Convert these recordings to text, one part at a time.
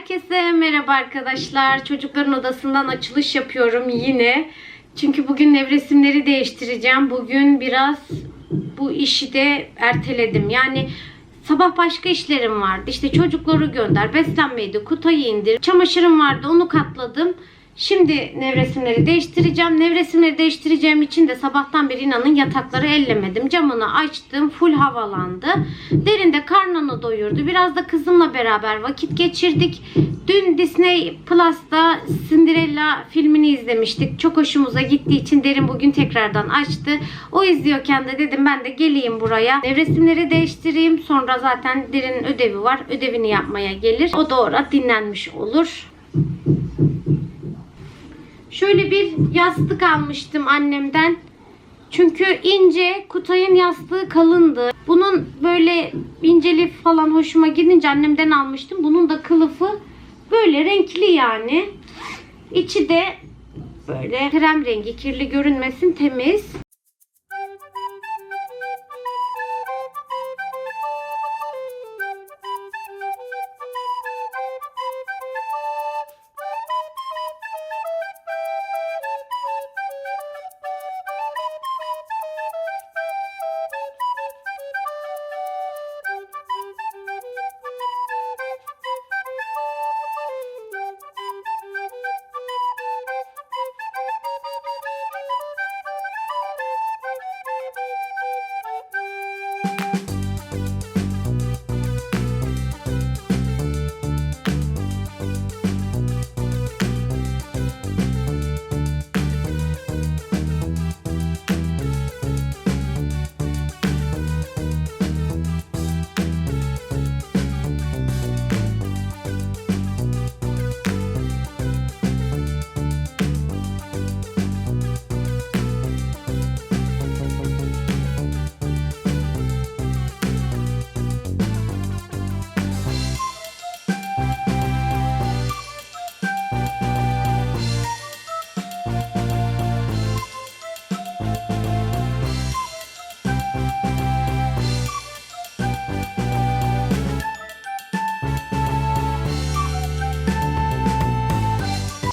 Herkese merhaba arkadaşlar. Çocukların odasından açılış yapıyorum yine. Çünkü bugün nevresimleri değiştireceğim. Bugün biraz bu işi de erteledim. Yani sabah başka işlerim vardı. İşte çocukları gönder, beslenmeydi, kutayı indir. Çamaşırım vardı onu katladım. Şimdi nevresimleri değiştireceğim. Nevresimleri değiştireceğim için de sabahtan beri inanın yatakları ellemedim. Camını açtım. Full havalandı. Derin de karnını doyurdu. Biraz da kızımla beraber vakit geçirdik. Dün Disney Plus'ta Cinderella filmini izlemiştik. Çok hoşumuza gittiği için Derin bugün tekrardan açtı. O izliyorken de dedim ben de geleyim buraya. Nevresimleri değiştireyim. Sonra zaten Derin'in ödevi var. Ödevini yapmaya gelir. O da orada dinlenmiş olur. Şöyle bir yastık almıştım annemden. Çünkü ince, Kutay'ın yastığı kalındı. Bunun böyle inceli falan hoşuma gidince annemden almıştım. Bunun da kılıfı böyle renkli yani. İçi de böyle krem rengi, kirli görünmesin, temiz.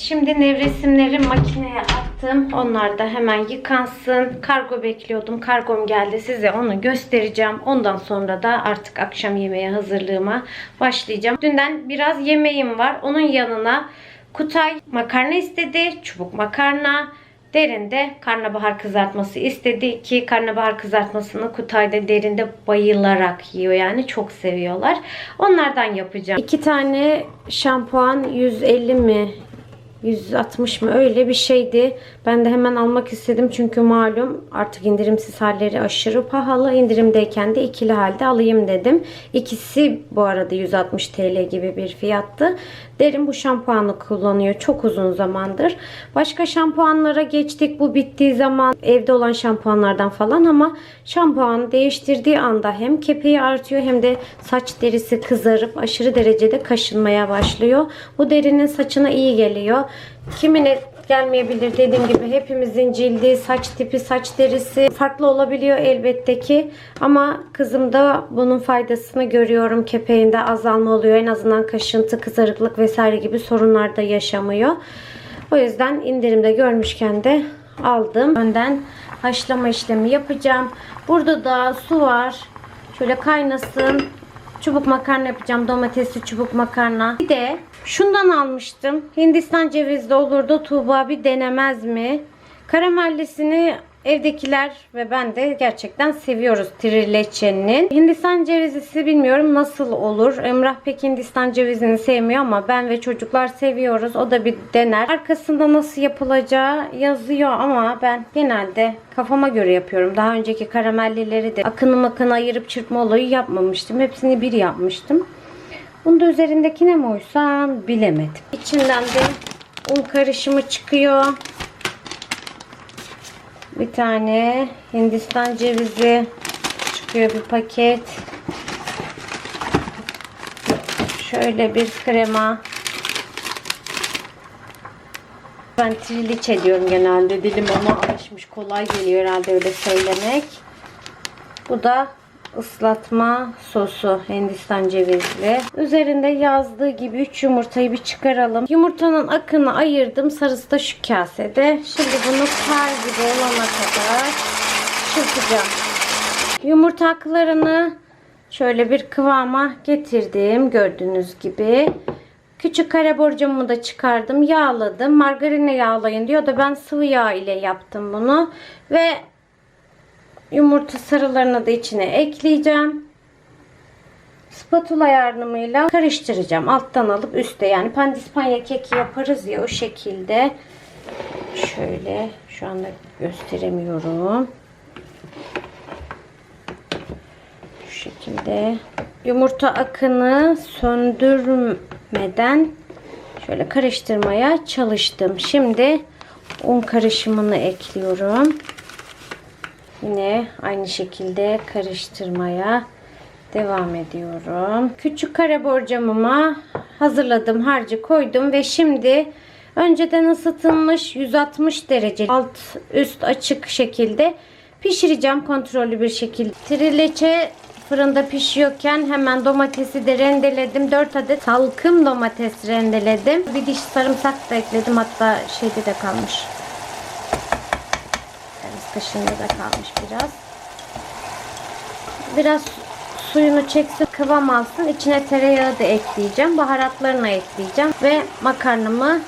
Şimdi nevresimleri makineye attım. Onlar da hemen yıkansın. Kargo bekliyordum. Kargom geldi. Size onu göstereceğim. Ondan sonra da artık akşam yemeği hazırlığıma başlayacağım. Dünden biraz yemeğim var. Onun yanına Kutay makarna istedi. Çubuk makarna. Derinde karnabahar kızartması istedi ki karnabahar kızartmasını Kutay'da derinde bayılarak yiyor yani çok seviyorlar. Onlardan yapacağım. İki tane şampuan 150 mi 160 mı öyle bir şeydi. Ben de hemen almak istedim çünkü malum artık indirimsiz halleri aşırı pahalı. İndirimdeyken de ikili halde alayım dedim. İkisi bu arada 160 TL gibi bir fiyattı. Derin bu şampuanı kullanıyor çok uzun zamandır. Başka şampuanlara geçtik. Bu bittiği zaman evde olan şampuanlardan falan ama şampuan değiştirdiği anda hem kepeği artıyor hem de saç derisi kızarıp aşırı derecede kaşınmaya başlıyor. Bu derinin saçına iyi geliyor. Kimine gelmeyebilir dediğim gibi hepimizin cildi, saç tipi, saç derisi farklı olabiliyor elbette ki. Ama kızımda bunun faydasını görüyorum. Kepeğinde azalma oluyor. En azından kaşıntı, kızarıklık vesaire gibi sorunlar da yaşamıyor. O yüzden indirimde görmüşken de aldım. Önden haşlama işlemi yapacağım. Burada da su var. Şöyle kaynasın. Çubuk makarna yapacağım. Domatesli çubuk makarna. Bir de şundan almıştım. Hindistan cevizli olurdu. Tuğba bir denemez mi? Karamellisini evdekiler ve ben de gerçekten seviyoruz trileçenin. Hindistan cevizlisi bilmiyorum nasıl olur. Emrah pek Hindistan cevizini sevmiyor ama ben ve çocuklar seviyoruz. O da bir dener. Arkasında nasıl yapılacağı yazıyor ama ben genelde kafama göre yapıyorum. Daha önceki karamellileri de akını makını ayırıp çırpma olayı yapmamıştım. Hepsini bir yapmıştım. Bunu da üzerindekine mi uysam bilemedim. İçinden de un karışımı çıkıyor. Bir tane Hindistan cevizi çıkıyor bir paket. Şöyle bir krema. Ben triliçe diyorum genelde. Dilim ona alışmış. Kolay geliyor herhalde öyle söylemek. Bu da ıslatma sosu Hindistan cevizli. Üzerinde yazdığı gibi 3 yumurtayı bir çıkaralım. Yumurtanın akını ayırdım. Sarısı da şu kasede. Şimdi bunu kar gibi olana kadar çırpacağım. Yumurta aklarını şöyle bir kıvama getirdim. Gördüğünüz gibi. Küçük kare borcamımı da çıkardım. Yağladım. Margarinle yağlayın diyor da ben sıvı yağ ile yaptım bunu. Ve yumurta sarılarını da içine ekleyeceğim. Spatula yardımıyla karıştıracağım. Alttan alıp üste yani pandispanya keki yaparız ya o şekilde. Şöyle şu anda gösteremiyorum. Şu şekilde yumurta akını söndürmeden şöyle karıştırmaya çalıştım. Şimdi un karışımını ekliyorum. Yine aynı şekilde karıştırmaya devam ediyorum. Küçük kare borcamıma hazırladım harcı koydum ve şimdi önceden ısıtılmış 160 derece alt üst açık şekilde pişireceğim kontrollü bir şekilde. Trileçe fırında pişiyorken hemen domatesi de rendeledim. 4 adet salkım domates rendeledim. Bir diş sarımsak da ekledim. Hatta şeyde de kalmış. Kaşığında da kalmış biraz. Biraz suyunu çeksin, kıvam alsın. İçine tereyağı da ekleyeceğim. Baharatlarını ekleyeceğim. Ve makarnamı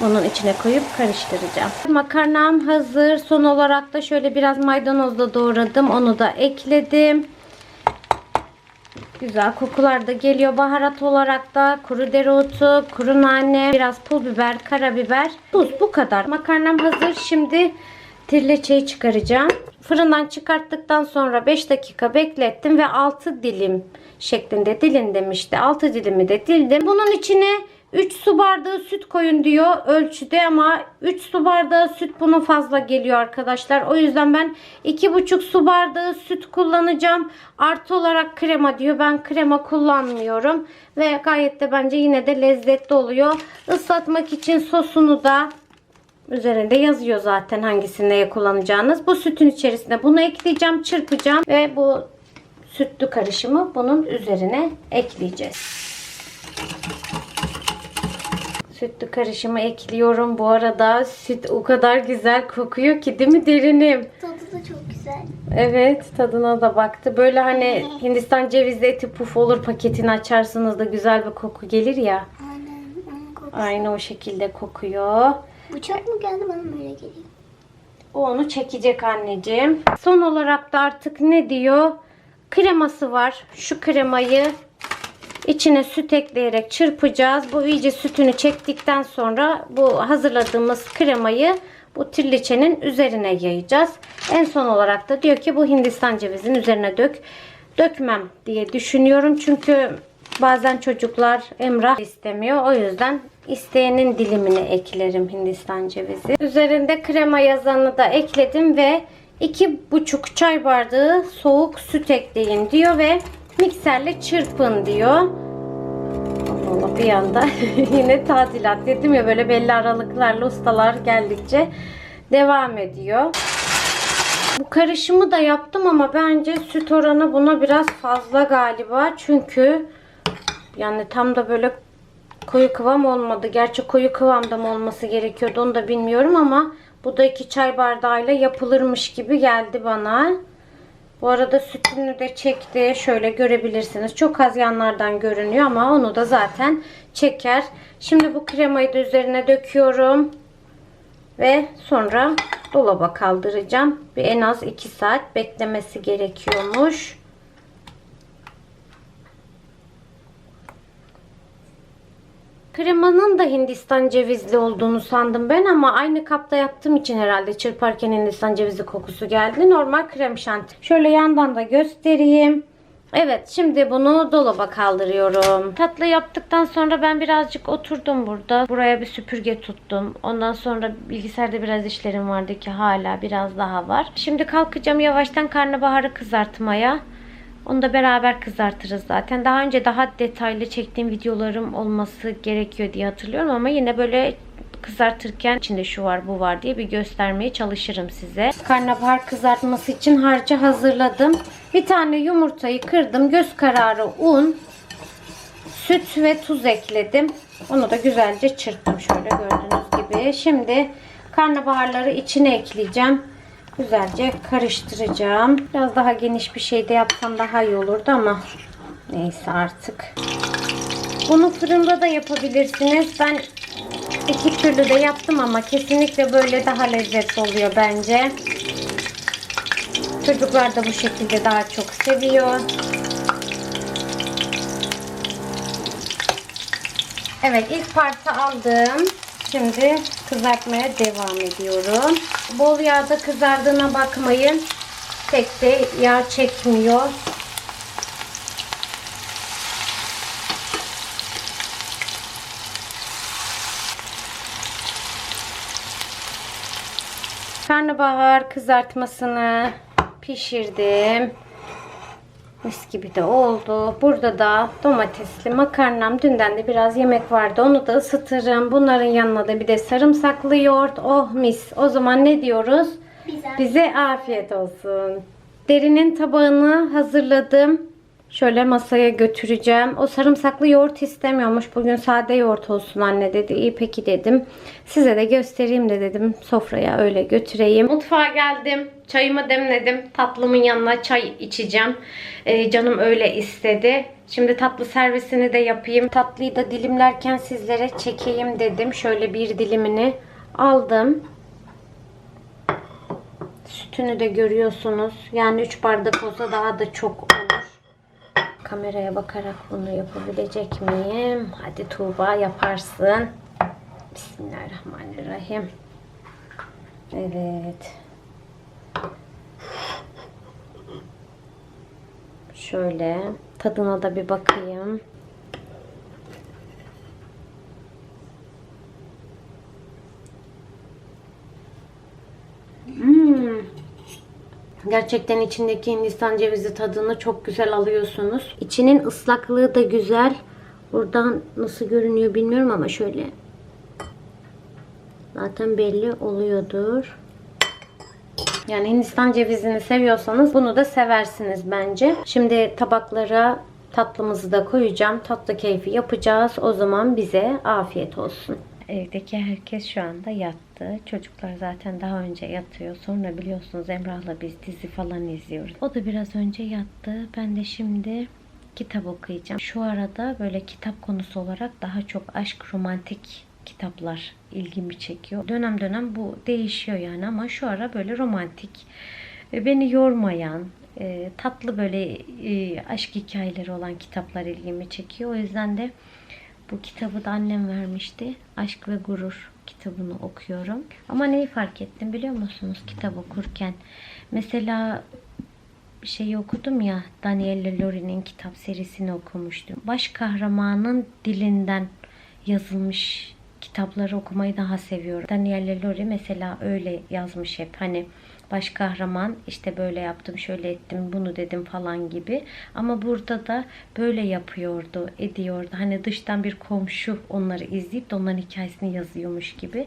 bunun içine koyup karıştıracağım. Makarnam hazır. Son olarak da şöyle biraz maydanozla doğradım. Onu da ekledim. Güzel kokular da geliyor. Baharat olarak da kuru dereotu, kuru nane, biraz pul biber, karabiber, tuz bu kadar. Makarnam hazır. Şimdi tirleçeyi çıkaracağım. Fırından çıkarttıktan sonra 5 dakika beklettim ve 6 dilim şeklinde dilin demişti. 6 dilimi de dildim. Bunun içine 3 su bardağı süt koyun diyor ölçüde ama 3 su bardağı süt bunun fazla geliyor arkadaşlar. O yüzden ben 2,5 su bardağı süt kullanacağım. Artı olarak krema diyor. Ben krema kullanmıyorum. Ve gayet de bence yine de lezzetli oluyor. Islatmak için sosunu da Üzerinde yazıyor zaten hangisini neye kullanacağınız. Bu sütün içerisine bunu ekleyeceğim, çırpacağım ve bu sütlü karışımı bunun üzerine ekleyeceğiz. Sütlü karışımı ekliyorum. Bu arada süt o kadar güzel kokuyor ki değil mi derinim? Tadı da çok güzel. Evet tadına da baktı. Böyle hani Hindistan cevizli eti puf olur paketini açarsınız da güzel bir koku gelir ya. Aynen. Aynı o şekilde kokuyor. Bıçak mı geldi bana böyle geliyor. O onu çekecek anneciğim. Son olarak da artık ne diyor? Kreması var. Şu kremayı içine süt ekleyerek çırpacağız. Bu iyice sütünü çektikten sonra bu hazırladığımız kremayı bu tirliçenin üzerine yayacağız. En son olarak da diyor ki bu Hindistan cevizinin üzerine dök. Dökmem diye düşünüyorum. Çünkü bazen çocuklar emrah istemiyor. O yüzden isteyenin dilimini eklerim Hindistan cevizi. Üzerinde krema yazanı da ekledim ve 2,5 çay bardağı soğuk süt ekleyin diyor ve mikserle çırpın diyor. Allah bir anda yine tadilat dedim ya böyle belli aralıklarla ustalar geldikçe devam ediyor. Bu karışımı da yaptım ama bence süt oranı buna biraz fazla galiba. Çünkü yani tam da böyle koyu kıvam olmadı. Gerçi koyu kıvamda mı olması gerekiyordu onu da bilmiyorum ama bu da iki çay bardağıyla yapılırmış gibi geldi bana. Bu arada sütünü de çekti. Şöyle görebilirsiniz. Çok az yanlardan görünüyor ama onu da zaten çeker. Şimdi bu kremayı da üzerine döküyorum. Ve sonra dolaba kaldıracağım. Bir en az 2 saat beklemesi gerekiyormuş. Kremanın da Hindistan cevizli olduğunu sandım ben ama aynı kapta yaptığım için herhalde çırparken Hindistan cevizi kokusu geldi. Normal krem şanti. Şöyle yandan da göstereyim. Evet şimdi bunu dolaba kaldırıyorum. Tatlı yaptıktan sonra ben birazcık oturdum burada. Buraya bir süpürge tuttum. Ondan sonra bilgisayarda biraz işlerim vardı ki hala biraz daha var. Şimdi kalkacağım yavaştan karnabaharı kızartmaya. Onu da beraber kızartırız zaten. Daha önce daha detaylı çektiğim videolarım olması gerekiyor diye hatırlıyorum ama yine böyle kızartırken içinde şu var bu var diye bir göstermeye çalışırım size. Karnabahar kızartması için harcı hazırladım. Bir tane yumurtayı kırdım. Göz kararı un, süt ve tuz ekledim. Onu da güzelce çırptım şöyle gördüğünüz gibi. Şimdi karnabaharları içine ekleyeceğim. Güzelce karıştıracağım. Biraz daha geniş bir şey de yapsam daha iyi olurdu ama neyse artık. Bunu fırında da yapabilirsiniz. Ben iki türlü de yaptım ama kesinlikle böyle daha lezzetli oluyor bence. Çocuklar da bu şekilde daha çok seviyor. Evet ilk parça aldım. Şimdi kızartmaya devam ediyorum. Bol yağda kızardığına bakmayın. Tek de yağ çekmiyor. Karnabahar kızartmasını pişirdim. Mis gibi de oldu. Burada da domatesli makarnam. Dünden de biraz yemek vardı. Onu da ısıtırım. Bunların yanına da bir de sarımsaklı yoğurt. Oh mis. O zaman ne diyoruz? Güzel. Bize afiyet olsun. Derinin tabağını hazırladım. Şöyle masaya götüreceğim. O sarımsaklı yoğurt istemiyormuş. Bugün sade yoğurt olsun anne dedi. İyi peki dedim. Size de göstereyim de dedim. Sofraya öyle götüreyim. Mutfağa geldim. Çayımı demledim. Tatlımın yanına çay içeceğim. Ee, canım öyle istedi. Şimdi tatlı servisini de yapayım. Tatlıyı da dilimlerken sizlere çekeyim dedim. Şöyle bir dilimini aldım. Sütünü de görüyorsunuz. Yani 3 bardak olsa daha da çok olur. Kameraya bakarak bunu yapabilecek miyim? Hadi Tuğba yaparsın. Bismillahirrahmanirrahim. Evet. Şöyle tadına da bir bakayım. Gerçekten içindeki Hindistan cevizi tadını çok güzel alıyorsunuz. İçinin ıslaklığı da güzel. Buradan nasıl görünüyor bilmiyorum ama şöyle. Zaten belli oluyordur. Yani Hindistan cevizini seviyorsanız bunu da seversiniz bence. Şimdi tabaklara tatlımızı da koyacağım. Tatlı keyfi yapacağız. O zaman bize afiyet olsun. Evdeki herkes şu anda yattı. Çocuklar zaten daha önce yatıyor. Sonra biliyorsunuz Emrah'la biz dizi falan izliyoruz. O da biraz önce yattı. Ben de şimdi kitap okuyacağım. Şu arada böyle kitap konusu olarak daha çok aşk romantik kitaplar ilgimi çekiyor. Dönem dönem bu değişiyor yani ama şu ara böyle romantik beni yormayan e, tatlı böyle e, aşk hikayeleri olan kitaplar ilgimi çekiyor. O yüzden de bu kitabı da annem vermişti. Aşk ve Gurur kitabını okuyorum. Ama neyi fark ettim biliyor musunuz kitap okurken? Mesela şeyi okudum ya Danielle Lori'nin kitap serisini okumuştum. Baş kahramanın dilinden yazılmış kitapları okumayı daha seviyorum. Danielle Lori mesela öyle yazmış hep. Hani baş kahraman işte böyle yaptım şöyle ettim bunu dedim falan gibi. Ama burada da böyle yapıyordu ediyordu. Hani dıştan bir komşu onları izleyip de onların hikayesini yazıyormuş gibi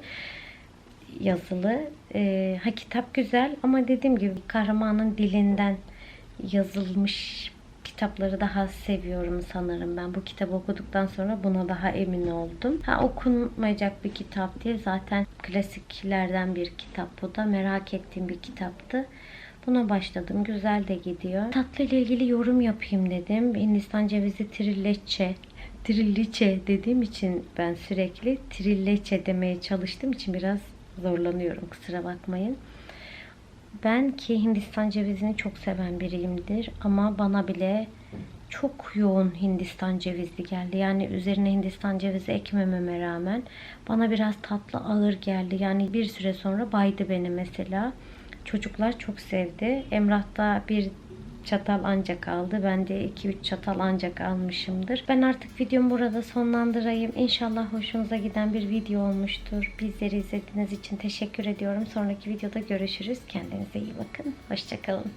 yazılı. Ee, ha kitap güzel ama dediğim gibi kahramanın dilinden yazılmış kitapları daha seviyorum sanırım ben. Bu kitabı okuduktan sonra buna daha emin oldum. Ha okunmayacak bir kitap değil. Zaten klasiklerden bir kitap bu da. Merak ettiğim bir kitaptı. Buna başladım. Güzel de gidiyor. Tatlı ile ilgili yorum yapayım dedim. Hindistan cevizi trilleçe trilliçe dediğim için ben sürekli trilleçe demeye çalıştığım için biraz zorlanıyorum. Kusura bakmayın. Ben ki Hindistan cevizini çok seven biriyimdir ama bana bile çok yoğun Hindistan cevizli geldi. Yani üzerine Hindistan cevizi ekmememe rağmen bana biraz tatlı ağır geldi. Yani bir süre sonra baydı beni mesela. Çocuklar çok sevdi. Emrah'ta bir çatal ancak aldı. Ben de 2-3 çatal ancak almışımdır. Ben artık videomu burada sonlandırayım. İnşallah hoşunuza giden bir video olmuştur. Bizleri izlediğiniz için teşekkür ediyorum. Sonraki videoda görüşürüz. Kendinize iyi bakın. Hoşçakalın.